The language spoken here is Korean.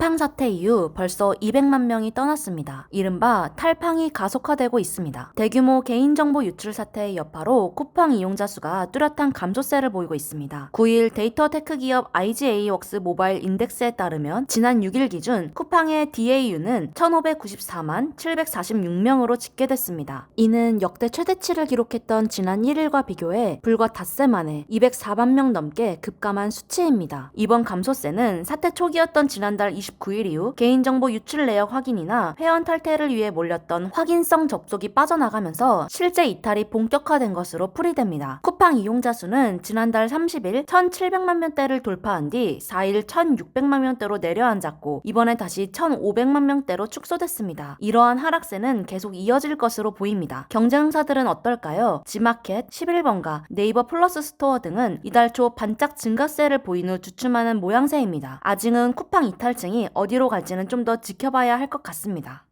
쿠팡 사태 이후 벌써 200만 명이 떠났습니다. 이른바 탈팡이 가속화되고 있습니다. 대규모 개인정보 유출 사태의 여파로 쿠팡 이용자 수가 뚜렷한 감소세를 보이고 있습니다. 9일 데이터 테크 기업 IGA웍스 모바일 인덱스에 따르면 지난 6일 기준 쿠팡의 DAU는 1594만 746명으로 집계됐습니다. 이는 역대 최대치를 기록했던 지난 1일과 비교해 불과 닷새 만에 204만 명 넘게 급감한 수치입니다. 이번 감소세는 사태 초기였던 지난달 29일 이후 개인정보 유출 내역 확인이나 회원 탈퇴를 위해 몰렸던 확인성 접속이 빠져나가면서 실제 이탈이 본격화된 것으로 풀이됩니다. 쿠팡 이용자 수는 지난달 30일 1,700만 명대를 돌파한 뒤 4일 1,600만 명대로 내려앉았고 이번에 다시 1,500만 명대로 축소됐습니다. 이러한 하락세는 계속 이어질 것으로 보입니다. 경쟁사들은 어떨까요? 지마켓, 11번가, 네이버 플러스 스토어 등은 이달 초 반짝 증가세를 보인 후 주춤하는 모양새입니다. 아직은 쿠팡 이탈증 이 어디로 갈지는 좀 더 지켜봐야 할 것 같습니다.